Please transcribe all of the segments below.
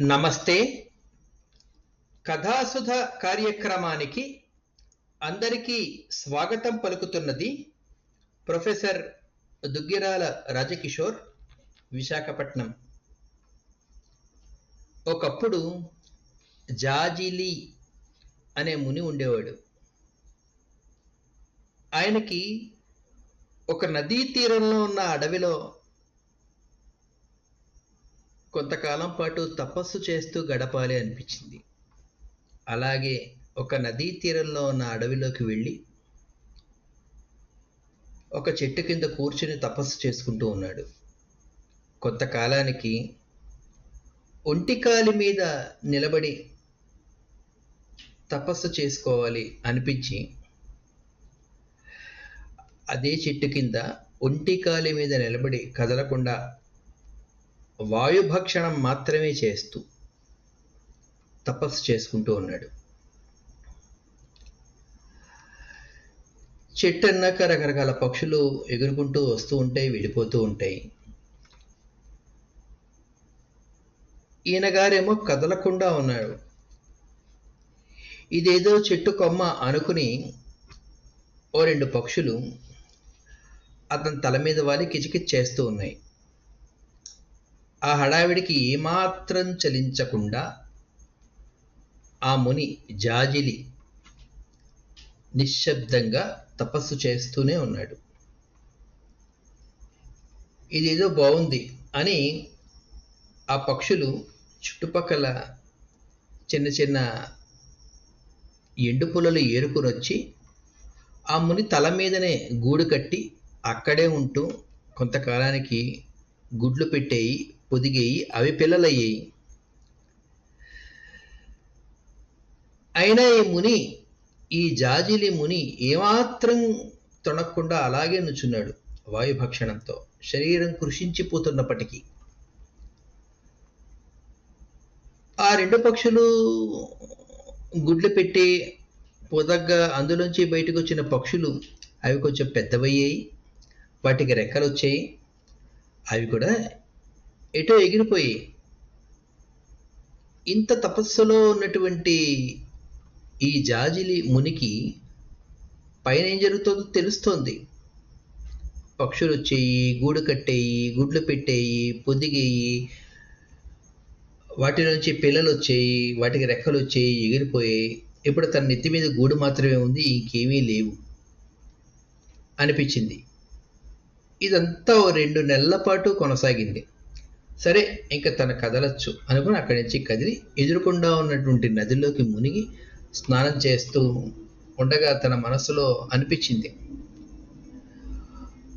నమస్తే. కథాసుధ కార్యక్రమానికి అందరికీ స్వాగతం పలుకుతున్నది ప్రొఫెసర్ దుగ్గిరాల రాజకిషోర్ విశాఖపట్నం. ఒకప్పుడు జాజిలి అనే ముని ఉండేవాడు. ఆయనకి ఒక నదీ తీరంలో ఉన్న అడవిలో కొంతకాలం పాటు తపస్సు చేస్తూ గడపాలి అనిపించింది. అలాగే ఒక నదీ తీరంలో ఉన్న అడవిలోకి వెళ్ళి ఒక చెట్టు కింద కూర్చుని తపస్సు చేసుకుంటూ ఉన్నాడు. కొంతకాలానికి ఒంటికాలి మీద నిలబడి తపస్సు చేసుకోవాలి అనిపించి అదే చెట్టు కింద ఒంటికాలి మీద నిలబడి కదలకుండా వాయుభక్షణం మాత్రమే చేస్తూ తపస్సు చేసుకుంటూ ఉన్నాడు. చెట్టు అన్నాక రకరకాల పక్షులు ఎగురుకుంటూ వస్తూ ఉంటాయి వెళ్ళిపోతూ ఉంటాయి. ఈయన గారేమో కదలకుండా ఉన్నాడు. ఇదేదో చెట్టు కొమ్మ అనుకుని ఓ రెండు పక్షులు అతని తల మీద వాలి కిచకిచ్ చేస్తూ ఉన్నాయి. ఆ హడావిడికి ఏమాత్రం చలించకుండా ఆ ముని జాజిలి నిశ్శబ్దంగా తపస్సు చేస్తూనే ఉన్నాడు. ఇదేదో బాగుంది అని ఆ పక్షులు చుట్టుపక్కల చిన్న చిన్న ఎండు పుల్లలు ఏరుకుని వచ్చి ఆ ముని తల మీదనే గూడు కట్టి అక్కడే ఉంటూ కొంతకాలానికి గుడ్లు పెట్టేయి పొదిగేయి అవి పిల్లలయ్యాయి. అయినా ఈ ముని ఈ జాజిలి ముని ఏమాత్రం తొణక్కుండా అలాగే నుంచున్నాడు వాయుభక్షణంతో. శరీరం కృషించిపోతున్నప్పటికీ. ఆ రెండు పక్షులు గుడ్లు పెట్టి పొదగ్గా అందులోంచి బయటకు వచ్చిన పక్షులు అవి కొంచెం పెద్దవయ్యాయి వాటికి రెక్కలు వచ్చాయి అవి కూడా ఎటో ఎగిరిపోయి ఇంత తపస్సులో ఉన్నటువంటి ఈ జాజిలి మునికి పైన ఏం జరుగుతుందో తెలుస్తోంది. పక్షులు వచ్చేయి గూడు కట్టేయి గుడ్లు పెట్టేయి పొదిగేయి వాటి నుంచి పిల్లలు వచ్చేయి వాటికి రెక్కలు వచ్చేయి ఎగిరిపోయాయి. ఇప్పుడు తన నెత్తి మీద గూడు మాత్రమే ఉంది ఇంకేమీ లేవు అనిపించింది. ఇదంతా ఓ రెండు నెలల పాటు కొనసాగింది. సరే ఇంకా తన కదలచ్చు అనుకుని అక్కడి నుంచి కదిలి ఎదురుకుండా ఉన్నటువంటి నదిలోకి మునిగి స్నానం చేస్తూ ఉండగా తన మనసులో అనిపించింది.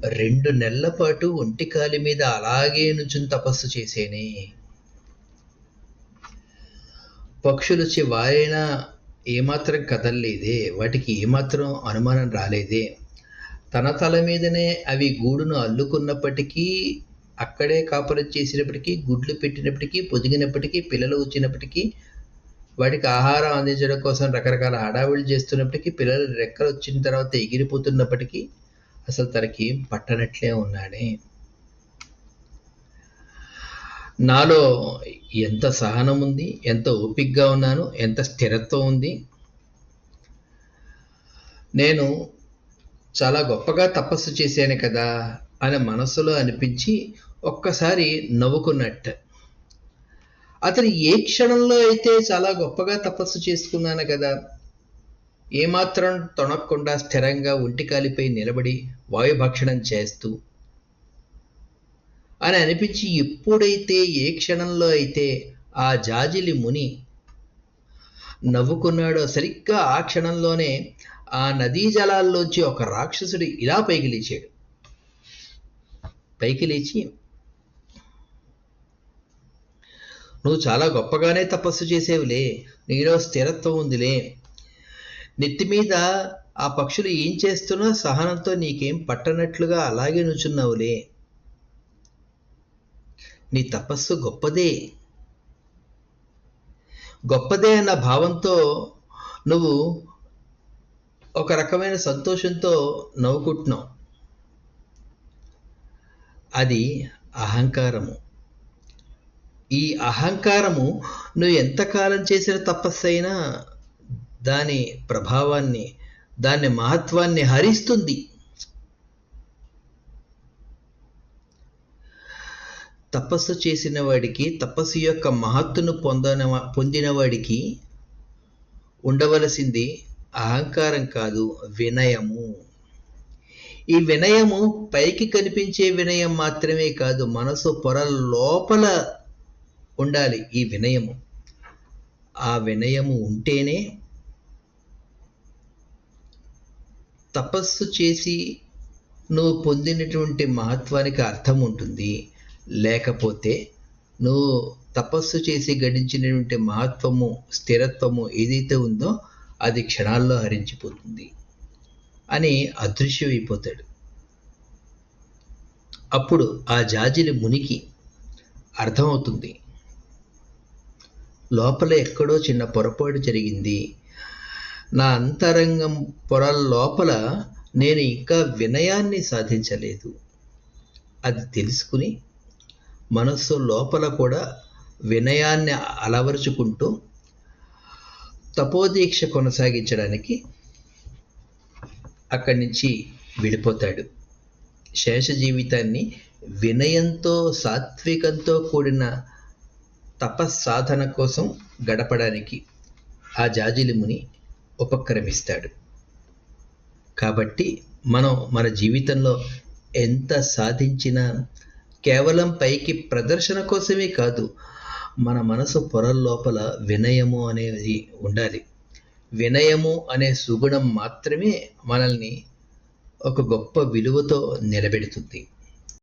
రెండు నెలల పాటు ఒంటి కాలి మీద అలాగే నుంచుని తపస్సు చేసేనే. పక్షులు వారైనా ఏమాత్రం కదలలేదే వాటికి ఏమాత్రం అనుమానం రాలేదే. తన తల మీదనే అవి గూడును అల్లుకున్నప్పటికీ అక్కడే కాపురం చేసినప్పటికీ గుడ్లు పెట్టినప్పటికీ పొదిగినప్పటికీ పిల్లలు వచ్చినప్పటికీ వాటికి ఆహారం అందించడం కోసం రకరకాల హడావిడి చేస్తున్నప్పటికీ పిల్లలు రెక్కలు వచ్చిన తర్వాత ఎగిరిపోతున్నప్పటికీ అసలు తనకి పట్టనట్లే ఉన్నాడే. నాలో ఎంత సహనం ఉంది ఎంత ఓపిక్గా ఉన్నాను ఎంత స్థిరత్వం ఉంది. నేను చాలా గొప్పగా తపస్సు చేశాను కదా అని మనసులో అనిపించి ఒక్కసారి నవ్వుకున్నట్టు. అతను ఏ క్షణంలో అయితే చాలా గొప్పగా తపస్సు చేసుకున్నాను కదా ఏమాత్రం తొణక్కుండా స్థిరంగా ఒంటికాలిపై నిలబడి వాయుభక్షణం చేస్తూ అని అనిపించి ఎప్పుడైతే ఏ క్షణంలో అయితే ఆ జాజిలి ముని నవ్వుకున్నాడో సరిగ్గా ఆ క్షణంలోనే ఆ నదీ జలాల్లోంచి ఒక రాక్షసుడు ఇలా పైకి లేచాడు. పైకి లేచి నువ్వు చాలా గొప్పగానే తపస్సు చేసేవులే. నీలో స్థిరత్వం ఉందిలే. నెత్తి మీద ఆ పక్షులు ఏం చేస్తున్నా సహనంతో నీకేం పట్టనట్లుగా అలాగే నుంచున్నావులే. నీ తపస్సు గొప్పదే. గొప్పదే అన్న భావంతో నువ్వు ఒక రకమైన సంతోషంతో నవ్వుకుంటున్నావు. అది అహంకారము. ఈ అహంకారము నువ్వు ఎంతకాలం చేసిన అయినా దాని ప్రభావాన్ని దాని మహత్వాన్ని హరిస్తుంది. తపస్సు చేసిన వాడికి తపస్సు యొక్క మహత్తును పొందన పొందిన వాడికి ఉండవలసింది అహంకారం కాదు వినయము. ఈ వినయము పైకి కనిపించే వినయం మాత్రమే కాదు మనసు పొర లోపల ఉండాలి ఈ వినయము. ఆ వినయము ఉంటేనే తపస్సు చేసి నువ్వు పొందినటువంటి మహత్వానికి అర్థం ఉంటుంది. లేకపోతే నువ్వు తపస్సు చేసి గడించినటువంటి మహత్వము స్థిరత్వము ఏదైతే ఉందో అది క్షణాల్లో హరించిపోతుంది అని అదృశ్యమైపోతాడు. అప్పుడు ఆ జాజిలి మునికి అర్థమవుతుంది. లోపల ఎక్కడో చిన్న పొరపాటు జరిగింది. నా అంతరంగం పొరల లోపల నేను ఇంకా వినయాన్ని సాధించలేదు. అది తెలుసుకుని మనస్సు లోపల కూడా వినయాన్ని అలవరుచుకుంటూ తపోదీక్ష కొనసాగించడానికి అక్కడి నుంచి విడిపోతాడు. శేష జీవితాన్ని వినయంతో సాత్వికంతో కూడిన తపస్సాధన కోసం గడపడానికి ఆ జాజిలి ముని ఉపక్రమిస్తాడు. కాబట్టి మనం మన జీవితంలో ఎంత సాధించినా కేవలం పైకి ప్రదర్శన కోసమే కాదు మన మనసు పొరల లోపల వినయము అనేది ఉండాలి. వినయము అనే సుగుణం మాత్రమే మనల్ని ఒక గొప్ప విలువతో నిలబెడుతుంది.